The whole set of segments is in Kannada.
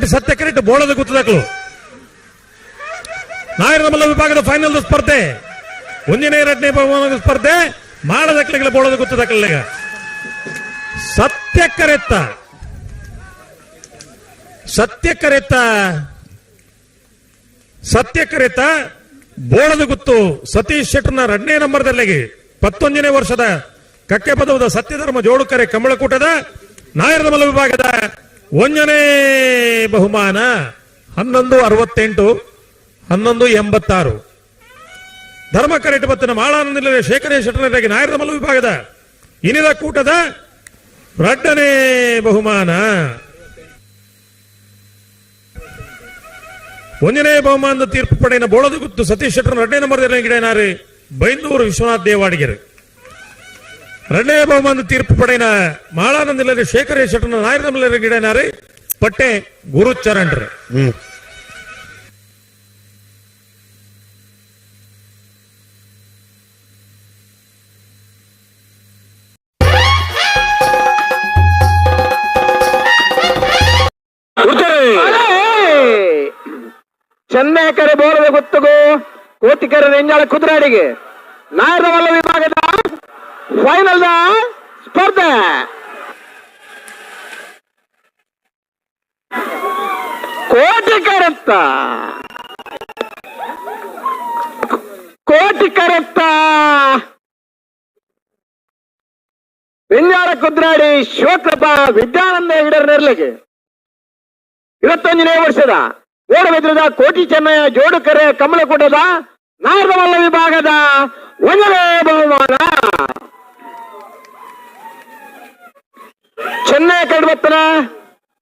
ಮಾಳದಕ್ಕಲು ಧರ್ಮ ಸತ್ಯ ಕರೆಕ್ಟ್, ಬೋಳದ ಗುತ್ತದಕ್ಕಲು ನಾಯರ ಮಲ್ಲ ವಿಭಾಗದ ಫೈನಲ್ ಸ್ಪರ್ಧೆ. ಒಂದನೇ, ಎರಡನೇ ಬಹುಮಾನದ ಸ್ಪರ್ಧೆ. ಮಾಳದಕ್ಕಲಿಗಳ ಬೋಳದ ಗುತ್ತದಕ್ಕಲಿಗ ಸತ್ಯ ಕರೆತ್ತ. ಸತ್ಯ ಕರೆತ್ತ. ಸತ್ಯ ಕರೆತ ಬೋಳದ ಗುತ್ತು ಸತೀಶ್ ಶೆಟ್ಟರ್ನ ಎರಡನೇ ನಂಬರ್ದಲ್ಲಿಗೆ. ಪತ್ತೊಂದನೇ ವರ್ಷದ ಕಕ್ಕೆ ಪದವದ ಸತ್ಯಧರ್ಮ ಜೋಡುಕರೆ ಕಮಳಕೂಟದ ನಾಯರದ ಮಲ್ಲ ವಿಭಾಗದ ಒಂದನೇ ಬಹುಮಾನ ಹನ್ನೊಂದು ಅರವತ್ತೆಂಟು, ಹನ್ನೊಂದು ಎಂಬತ್ತಾರು. ಧರ್ಮ ಕರೆಟ್ ಬತ್ತಿನ ಮಾಳಾನಂದಿಲ್ಲ ಶೇಖರ ಶೆಟ್ಟರಾಗಿ ನಾಯರ ಮಲ್ಲ ವಿಭಾಗದ ಇನಿದ ಕೂಟದ ರಡ್ಡನೇ ಬಹುಮಾನ. ಒಂದನೇ ಬಹುಮಾನದ ತೀರ್ಪು ಪಡೆಯ ಬೋಳದು ಗುತ್ತು ಸತೀಶ್ ಶೆಟ್ಟರ್ ಎರಡನೇ ನಂಬರ್ ಬೈಂದೂರು ವಿಶ್ವನಾಥ್ ದೇವಾಡಿಗೆರೆ. ಎರಡನೇ ಬಹುಮಾನದ ತೀರ್ಪು ಪಡೆಯಿನ ಮಾಳಾನಂದಿಲ್ಲದೆ ಶೇಖರ ಶೆಟ್ಟರ್ನ ನಾಯರ ಗಿಡನಾರಿ ಪಟ್ಟೆ ಗುರುಚರಣ್ರು ಚೆನ್ನೈಕರೆ ಬೋರದ ಗುತ್ತುಗು ಕೋಟಿಕರ ನೆಂಜಾಳ ಕುದುರಾಡಿಗೆ ನಾಯರವಲ್ಲ ವಿಭಾಗದ ಫೈನಲ್ ಸ್ಪರ್ಧೆ. ಕೋಟಿಕರತ್ತ. ಕೋಟಿಕರತ್ತ. ವಿಂಜಾರ ಕುದ್ರಾಡಿ ಶಿವಕೃಪ ವಿದ್ಯಾನಂದ ಹೆಗಡರ್ ನೆರಳಿಗೆ ಇವತ್ತೊಂದನೇ ವರ್ಷದ ಓಡವಿದ್ರದ ಕೋಟಿ ಚೆನ್ನಯ್ಯ ಜೋಡುಕರೆ ಕಮಲಕೂಟದ ನಾಯಕಮಲ್ಲ ವಿಭಾಗದ ಒಂದನೇ ಬಹುಮಾನ. ಚೆನ್ನೈ ಕಡ್ಬತ್ತನ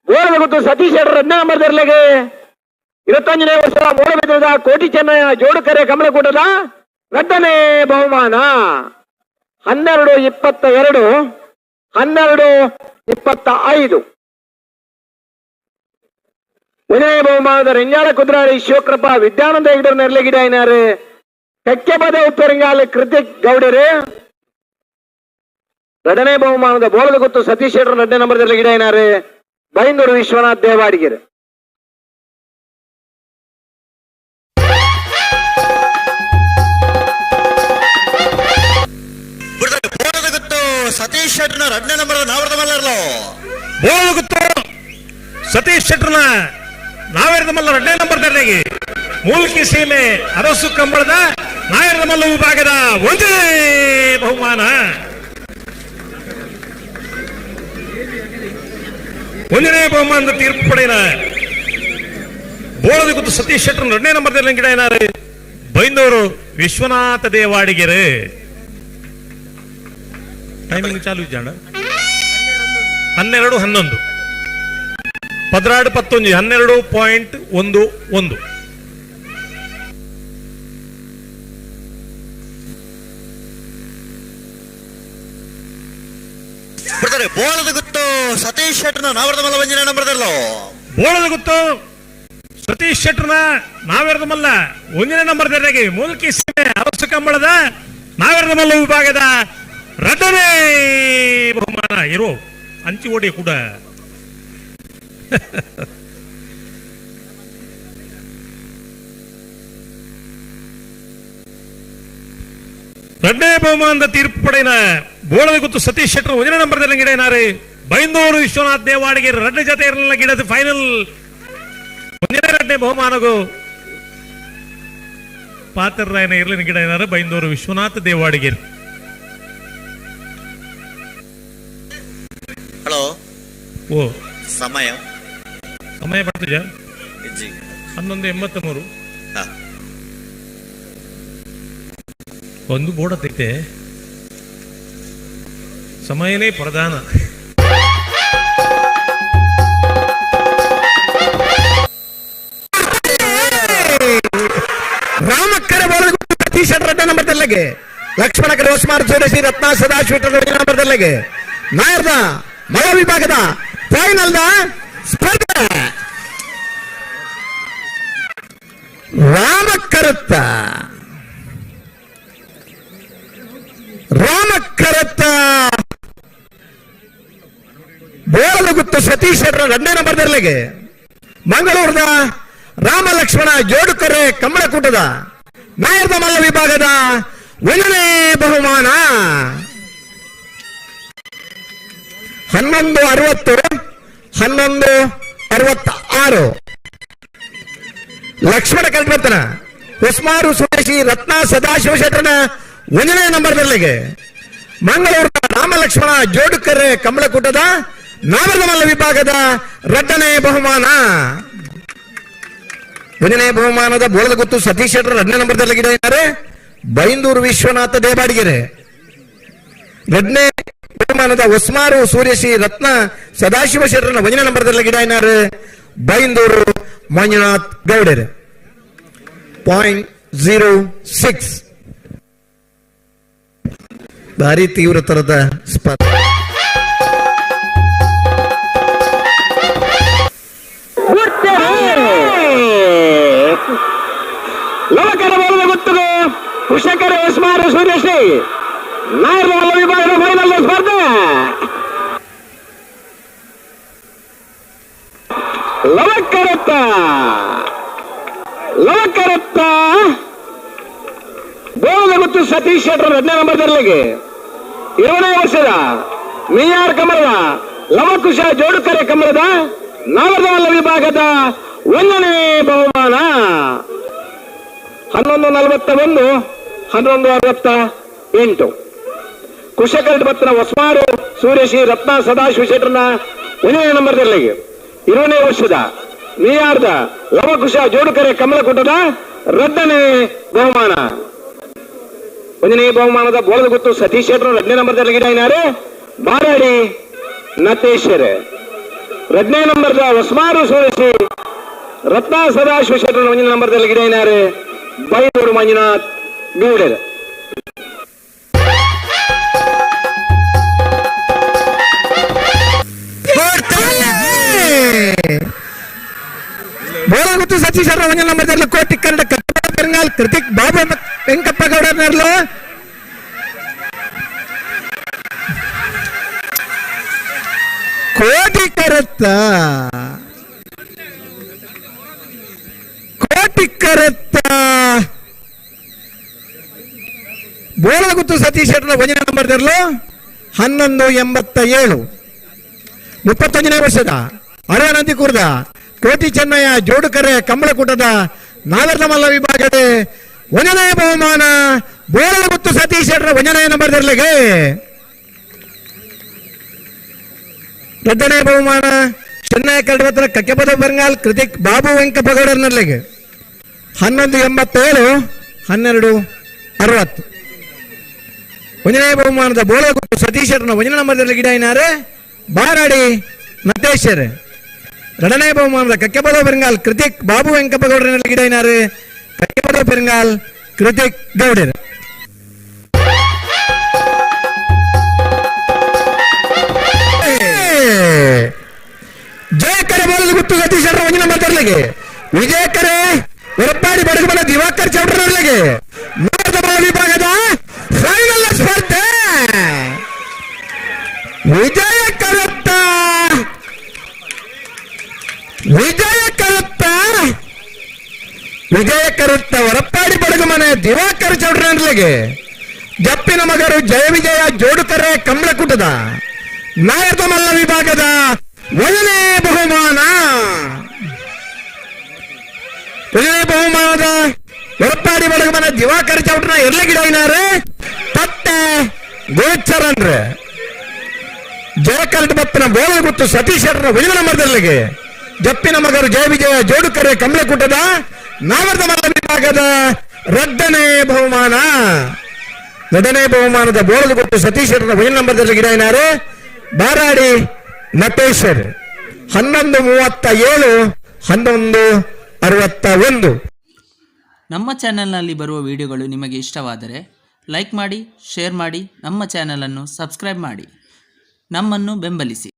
ಓಡದ ಗೊತ್ತು ಸತೀಶ್ ಶೆಟ್ಟರ್ ಎರಡನೇ ನಂಬರ್ ದರ್ಲೆಗೆ ಇವತ್ತೊಂದನೇ ವರ್ಷದ ಓಡವೆದ್ರದ ಕೋಟಿ ಚೆನ್ನಯ್ಯ ಜೋಡುಕರೆ ಕಮಲಕೂಟದ ರದ್ದನೇ ಬಹುಮಾನ. ಹನ್ನೆರಡು ಇಪ್ಪತ್ತ ಎರಡು ಹನ್ನೆರಡು ಇಪ್ಪತ್ತ ಐದು ಉದಯ ಬಹುಮಾನದ ರಂಜಾಳ ಕುದ್ರಾಳಿ ಶಿವಕೃಪ ವಿದ್ಯಾನಂದ ಹೆಗ್ಡರ್ ನೆರಳಿಗಿಡ ಏನಾರು? ಕಕ್ಕೆ ಪದ ಉಪ್ಪೆರಂಗಾಲ ಕೃತಿಕ್ ಗೌಡರು. ಎರಡನೇ ಬಹುಮಾನದ ಬೋಳದ ಗೊತ್ತು ಸತೀಶ್ ಶೆಟ್ಟರ್ ಎರಡನೇ ನಂಬರ್ ಗಿಡ ಏನಾರೆ? ಬೈಂದೂರು ವಿಶ್ವನಾಥ್ ದೇವಾಡಿಗೆರೆ. ಬಿಡ್ತಾರೆ ಬೋಳದ ಗುತ್ತು ಸತೀಶ್ ಶೆಟ್ಟರ್ನ ಎರಡನೇ ನಂಬರ್ ನಾವರದ ಮಲ್ಲರ್ಲು? ಬೋಳದ ಗುತ್ತು ಸತೀಶ್ ಶೆಟ್ಟರ್ನ ನಾವೇರದ ಮಲ್ಲ ಎರಡನೇ ನಂಬರ್ ಧರಣಿಗೆ. ಮೂಲ್ಕಿ ಸೀಮೆ ಅರಸು ಕಂಬಳದ ನಾಯರದ ಮಲ್ಲ ವಿಭಾಗದ ಒಂದೇ ಬಹುಮಾನ. ಒಂದನೇ ಬಹುಮಾನದ ತೀರ್ಪು ಪಡೆಯಿನ ಬೋಳದ ಕುತ್ತು ಸತೀಶ್ ಶೆಟ್ಟರ್ ಎರಡನೇ ನಂಬರ್ ಗಿಡ ಏನಾರೆ? ಬೈಂದವರು ವಿಶ್ವನಾಥ ದೇವಾಡಿಗೆರೆ. ಟೈಮಿಂಗ್ ಚಾಲು ಇದ್ದಾಣ ಹನ್ನೆರಡು ಹನ್ನೊಂದು. ಪದ್ರಾಡು ಪತ್ತೊಂದು, ಹನ್ನೆರಡು ಪಾಯಿಂಟ್ ಒಂದು ಒಂದು. ಬೋಳದ ಗುತ್ತು, ಸತೀಶ್ ಶೆಟ್ಟರ್ನ ನಾವರದ ಮಲ್ಲ ಒಂದನೇ ನಂಬರ್ದಲ್ಲೋ ಬೋಳದ ಗೊತ್ತು, ಸತೀಶ್ ಶೆಟ್ಟರ್ನ ನಾವೆರದ ಮಲ್ಲ. ಒಂದಿನ ನಂಬರ್ ಮೂಲಕಿ ಸೀಮೆ ಅರಸು ಕಂಬಳದ ನಾವೆರದ ಮಲ್ಲ ವಿಭಾಗದ ಎರಡನೇ ಬಹುಮಾನ. ಇರೋ, ಅಂಚಿ ಓಡಿ ಕೂಡ. ರಡ್ಡೆ ಬಹುಮಾನದ ತೀರ್ಪು ಪಡೆಯ ಬೋಳದ ಗೊತ್ತು ಸತೀಶ್ ಶೆಟ್ಟರ್ ಒಂದನೇ ನಂಬರ್ ಗಿಡ ಏನಾರು? ಬೈಂದೂರು ವಿಶ್ವನಾಥ್ ದೇವಾಡಿಗೆ ರಡ್ಡ ಜೊತೆ ಇರಲಿಲ್ಲ ಗಿಡದ ಫೈನಲ್ ಒಂದೇ ಎರಡನೇ ಬಹುಮಾನಗೂ ಪಾತ್ರರಾಯನ ಇರಲಿನ ಗಿಡ ಏನಾರ ಬೈಂದೂರು ವಿಶ್ವನಾಥ್ ದೇವಾಡಿಗೆ. ಹಲೋ. ಓ. ಸಮಯ. ಸಮಯ ಹೆಜ್ಜಿ ಹನ್ನೊಂದು ಎಂಬತ್ತ ಮೂರು ಒಂದು ಬೋರ್ಡ್ ಹತ್ತೈತೆ ಸಮಯನೇ ಪ್ರಧಾನ. ಎರಡನೇ ಲಕ್ಷ್ಮಣ ಶ್ರೀ ಜೋಡಿಸಿ ರತ್ನ ಸದಾಶಿವ ಎರಡನೇ ನಂಬರ್ ದರ್ಲೆಗೆ ನಾಯರ್ದ ಮಳ ವಿಭಾಗದ ಫೈನಲ್ ಸ್ಪರ್ಧೆ. ರಾಮಕರತ್ತ. ರಾಮಕ್ಕರತ್ತ ಬೋಳದ ಗುತ್ತು ಗೊತ್ತು ಸತೀಶ್ ಶೆಟ್ಟರ ಎರಡನೇ ನಂಬರ್ದಲ್ಲಿಗೆ ಮಂಗಳೂರಿನ ರಾಮ ಲಕ್ಷ್ಮಣ ಜೋಡುಕರೆ ಕಮಲಕೂಟದ ನಾಯರ್ದ ಮಲ್ಲ ವಿಭಾಗದ ಒಂದನೇ ಬಹುಮಾನ. ಹನ್ನೊಂದು ಅರವತ್ತು ಹನ್ನೊಂದು ಅರವತ್ತ ಆರು. ಲಕ್ಷ್ಮಣ ಕಲ್ಪತನ ಉಸ್ಮಾರು ಸುರೇಶಿ ರತ್ನ ಸದಾಶಿವ ಶೆಟ್ಟರನ ಒಂದನೇ ನಂಬರ್ನಲ್ಲಿಗೆ ಮಂಗಳೂರಿನ ರಾಮ ಲಕ್ಷ್ಮಣ ಜೋಡುಕರೆ ಕಮಲಕೂಟದ ನಾವರದ ಮಲ್ಲ ವಿಭಾಗದ ರಡ್ಡನೇ ಬಹುಮಾನ. ಒಂದನೇ ಬಹುಮಾನದ ಬೋಳದ ಗೊತ್ತು ಸತೀಶ್ ಶೆಟ್ಟರ್ ಎರಡನೇ ನಂಬರ್ದಲ್ಲಿದ್ದಾರೆ ಬೈಂದೂರು ವಿಶ್ವನಾಥ ದೇವಾಡಿಗೆರೆ. ಎರಡನೇ ಬಹುಮಾನದ ಉಸ್ಮಾರು ಸೂರ್ಯಶ್ರೀ ರತ್ನ ಸದಾಶಿವ ಶೆಟ್ಟರ್ನ ಮಂಜಿನ ನಂಬರ್ದಲ್ಲಿ ಗಿಡ Byndoor Manjunath Gowdar. Point zero six. ಭಾರಿ ತೀವ್ರ ತರದ ಸ್ಪರ್ಧೆ ಕೃಷಕರ ಉಸ್ಮಾರು ಸೂರ್ಯಶ್ರೀ. ನಾಯರ್ ಮಲ್ಲ ವಿಭಾಗದ ಫೈನಲ್ ಸ್ಪರ್ಧೆ. ಲವಕರತ್ತ ಲವಕರತ್ತ ಗೋವಿಂದ ಮತ್ತು ಸತೀಶ್ ಶೆಟ್ಟರ್ ಹದಿನೈದು ತೆರಳಿಗೆ ಏಳನೇ ವರ್ಷದ ಮಿಯಾರ್ ಕಮಲದ ಲವಕುಶ ಜೋಡುಕರೆ ಕಮಲದ ನಾವರ್ದವಲ್ಲ ವಿಭಾಗದ ಒಂದನೇ ಬಹುಮಾನ. ಹನ್ನೊಂದು ನಲವತ್ತ ಒಂದು ಹನ್ನೊಂದು ಅರವತ್ತ ಎಂಟು. ಬತ್ತನ ಹೊಸ್ಮಾರು ಸೂರ್ಯಶ್ರೀ ರತ್ನ, ಸದಾಶಿವ ಶೆಟ್ಟರ್ನ ಒಂದನೇ ನಂಬರ್ದಲ್ಲಿಗೆ. ಇರುವನೇ ವರ್ಷದ ನಿಯಾರ್ದ ಲವಕುಶ ಜೋಡುಕರೆ ಕಮಲಕೂಟದ ರದ್ದನೇ ಬಹುಮಾನ. ಒಂದನೇ ಬಹುಮಾನದ ಬೋಳದ ಗೊತ್ತು ಸತೀಶ್ ಶೆಟ್ಟರ್ ಎರಡನೇ ನಂಬರ್ದಲ್ಲಿ ಗಿಡ ಬಾರಾಡಿ ನತೇಶ್ವರ್. ಎರಡನೇ ನಂಬರ್ದ ಹೊಸಮಾರು ಸೂರ್ಯಶ್ರೀ ರತ್ನ, ಸದಾಶಿವ ಶೆಟ್ಟರ್ನ ಒಂದನೇ ನಂಬರ್ದಲ್ಲಿ ಗಿಡ ಬೈದೂರು ಮಂಜುನಾಥ್. ಗೌಡರ್ ಬೋಳ ಮತ್ತು ಸತೀಶ್ ಅವರ ಒಂದನೇ ನಂಬರ್ದಲ್ಲಿ ಕೋಟಿ ಕನ್ನಡ ಕನ್ನಡ ಬೆಂಗಾಲ್ ಕೃತಿಕ್ ಬಾಬು ಮತ್ತು ವೆಂಕಪ್ಪ ಗೌಡರ್ನರ್ಲು ಕೋಟಿ ಕರತ್ತ ಕೋಟಿ ಕರತ್ತ ಬೋಳ ಸತೀಶ್ ಸತೀಶ್ ಭಜನೆ ನಂಬರ್ ನಂಬರ್ದರ್ಲು ಹನ್ನೊಂದು ಎಂಬತ್ತ ಏಳು ಮುಪ್ಪತ್ತೊಂದನೇ ವರ್ಷದ ಅರವನಂದಿ ಕುರ್ದ ಕೋಟಿ ಚೆನ್ನಯ್ಯ ಜೋಡುಕರೆ ಕಂಬಳಕೂಟದ ನಾಗರಮಲ್ಲ ವಿಭಾಗದ ಒಂದನೇ ಬಹುಮಾನ ಬೋಳಗುತ್ತು ಸತೀಶ್ ಶೆಟ್ಟರ ನಂಬರ್ ನಂಬರ್ದರ್ಲಿಗೆ ಎರಡನೇ ಬಹುಮಾನ ಚೆನ್ನೈ ಕಡವತ್ರ ಕಕ್ಕೆಪದ ಬಂಗಾಲ್ ಕೃತಿಕ್ ಬಾಬು ವೆಂಕಪಗೌಡರ್ನಲ್ಲಿಗೆ ಹನ್ನೊಂದು ಎಂಬತ್ತೇಳು, ಹನ್ನೆರಡು, ಅರವತ್ತು. ಒಂದನೇ ಬಹುಮಾನದ ಬೋಳಗುಟ್ಟು ಸತೀಶ್ ಶೆಟ್ಟರ್ನ ಒಂದನೇ ನಂಬರ್ದಲ್ಲಿ ಗಿಡ ಏನಾರೆ ಬಾರಾಡಿ ನಟೇಶ್ವರ್. ಎರಡನೇ ಬಹುಮಾನದ ಕಕ್ಕೆಪದ ಬೆರಂಗಾಲ್ ಕೃತಿಕ್ ಬಾಬು ವೆಂಕಪ್ಪಗೌಡರಲ್ಲಿ ಗಿಡ ಏನಾರು ಕಕ್ಕೆಪದ ಬೆರಂಗಾಲ್ ಕೃತಿಕ್ ಗೌಡರ್. ಜಯಕರೆ ಬೋಲದ ಗುತ್ತು ಸತೀಶ್ ಶೆಟ್ಟರ್ ಒಂದನೇ ನಂಬರ್ದಲ್ಲಿಗೆ ವಿಜಯಕರೆ ಹೊರಪಾಡಿ ಬಡಗಮನ ದಿವಾಕರ್ ಚೌಡ್ರನಲ್ಲಿಗೆ ನೋಡದ ವಿಭಾಗದ ಫೈನಲ್ ಸ್ಪರ್ಧೆ ವಿಜಯ ಕರುತ್ತ ವಿಜಯ ಕರುತ್ತ ವಿಜಯ ಕರುತ್ತ ಹೊರಪಾಡಿ ಬಡಗುಮನೆ ದಿವಾಕರ ಚೌಡ್ರನ್ಲಿಗೆ ಜಪ್ಪಿನ ಮಗರು ಜಯ ವಿಜಯ ಜೋಡುಕರೆ ಕಮಲಕುಟದ ನಾಯಕ ಮಲ್ಲ ವಿಭಾಗದ ಒಳನೇ ಬಹುಮಾನ. ಒಳನೇ ಬಹುಮಾನದ ಮರಪಾಲಿ ಒಳಗ ಮನ ದಿವಾಕರ ಚೌಡ್ರ ಎಲ್ಲ ಗಿಡ ಏನಾರೆ ಪಟ್ಟೆ ಗೋಚರನ್ರೆ ಜಯಕರ್ಣ ಬಪ್ಪನ ಬೋಳ ಗುತ್ತು ಸತೀಶ್ ಶೆಟ್ಟರ ವಿಳಿದ ನಂಬರ್ದಲ್ಲಿಗೆ ಜಪ್ಪಿನ ಮಗರು ಜಯ ವಿಜಯ ಜೋಡುಕರೆ ಕಮಲಕೂಟದ ನಾವರ್ದ ಮಲ್ಲ ವಿಭಾಗದ ಎರಡನೇ ಬಹುಮಾನ. ಎರಡನೇ ಬಹುಮಾನದ ಬೋಳದ ಕೊಟ್ಟು ಸತೀಶ್ ನಂಬರ್ ನಂಬರ್ದಲ್ಲಿ ಗಿಡ ಏನಾರು? ಬಾರಾಡಿ ನಟೇಶ್ವರ್. ಹನ್ನೊಂದು ಮೂವತ್ತ ಏಳು, ಹನ್ನೊಂದು ಅರವತ್ತ ಒಂದು. ನಮ್ಮ ಚಾನೆಲ್ನಲ್ಲಿ ಬರುವ ವಿಡಿಯೋಗಳು ನಿಮಗೆ ಇಷ್ಟವಾದರೆ ಲೈಕ್ ಮಾಡಿ, ಶೇರ್ ಮಾಡಿ, ನಮ್ಮ ಚಾನೆಲನ್ನು ಸಬ್ಸ್ಕ್ರೈಬ್ ಮಾಡಿ. ನಮ್ಮನ್ನು ಬೆಂಬಲಿಸಿ.